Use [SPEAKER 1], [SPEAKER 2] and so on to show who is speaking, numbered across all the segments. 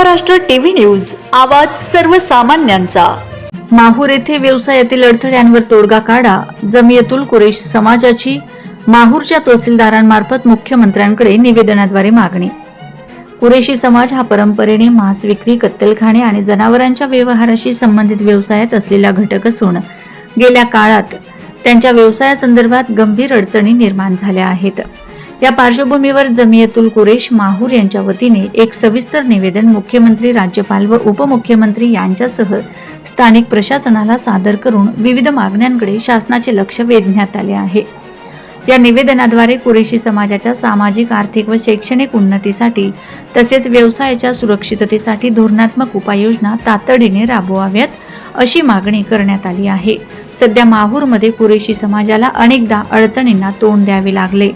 [SPEAKER 1] Maharashtra TV news आवाज सर्वसामान्यांचा.
[SPEAKER 2] माहूर येथे व्यवसायातील अडथळ्यांवर तोडगा काढा जमियतुल कुरेश समाजाची माहूरच्या तहसीलदारांमार्फत मुख्यमंत्र्यांकडे निवेदनाद्वारे मागणी. कुरेशी समाज हा परंपरेने मांस विक्री कत्तलखाने आणि जनावरांच्या व्यवहाराशी संबंधित व्यवसायात असलेला घटक असून गेल्या काळात त्यांच्या व्यवसायासंदर्भात गंभीर अडचणी निर्माण झाल्या आहेत. या पार्श्वभूमीवर जमियतुल कुरेश माहूर यांच्या वतीने एक सविस्तर निवेदन मुख्यमंत्री राज्यपाल व उपमुख्यमंत्री यांच्यासह स्थानिक प्रशासनाला सादर करून विविध मागण्यांकडे शासनाचे लक्ष वेधण्यात आले आहे. या निवेदनाद्वारे कुरेशी समाजाच्या सामाजिक आर्थिक व शैक्षणिक उन्नतीसाठी तसेच व्यवसायाच्या सुरक्षिततेसाठी धोरणात्मक उपाययोजना तातडीने राबवाव्यात अशी मागणी करण्यात आली आहे. सध्या माहूरमध्ये कुरेशी समाजाला अनेकदा अडचणींना तोंड द्यावे लागले.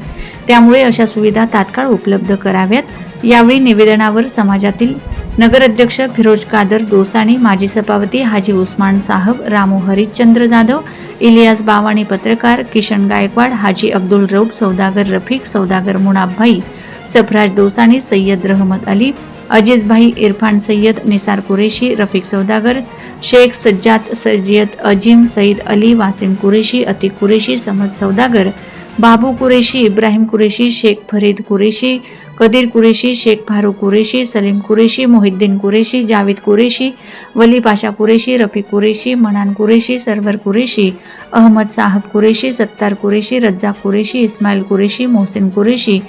[SPEAKER 2] त्यामुळे अशा सुविधा तात्काळ उपलब्ध कराव्यात. यावेळी निवेदनावर समाजातील नगराध्यक्ष फिरोज कादर दोसाणी माजी सभापती हाजी उस्मान साहब रामू हरिश्चंद्र जाधव इलियास बावाणी पत्रकार किशन गायकवाड हाजी अब्दुल रौफ सौदागर रफिक सौदागर मुनाबभाई सफराज दोसाणी सय्यद रहमत अली अजीजभाई इरफान सय्यद निसार कुरेशी रफिक सौदागर शेख सज्जाद सय्यद अजीम सईद अली वासिम कुरेशी अतिक कुरेशी समद सौदागर बाबू कुरेशी इब्राहिम कुरेशी शेख फरीद कुरेशी कदीर कुरेशी शेख फारूक कुरेशी सलीम कुरेशी मोहिद्दीन कुरेशी जावेद कुरेशी वली पाशा कुरेशी रफी कुरेशी मनान कुरेशी सरवर कुरेशी अहमद साहब कुरेशी सत्तार कुरेशी रज्जाक कुरेशी इस्माईल कुरेशी मोहसिन कुरेशी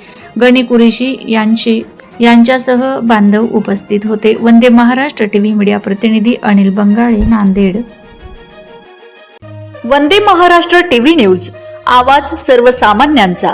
[SPEAKER 2] गणी कुरेशी यांची यांच्यासह बांधव उपस्थित होते. वंदे महाराष्ट्र टीव्ही मीडिया प्रतिनिधी अनिल बंगाळे नांदेड.
[SPEAKER 1] वंदे महाराष्ट्र टीव्ही न्यूज आवाज सर्वसामान्यांचा.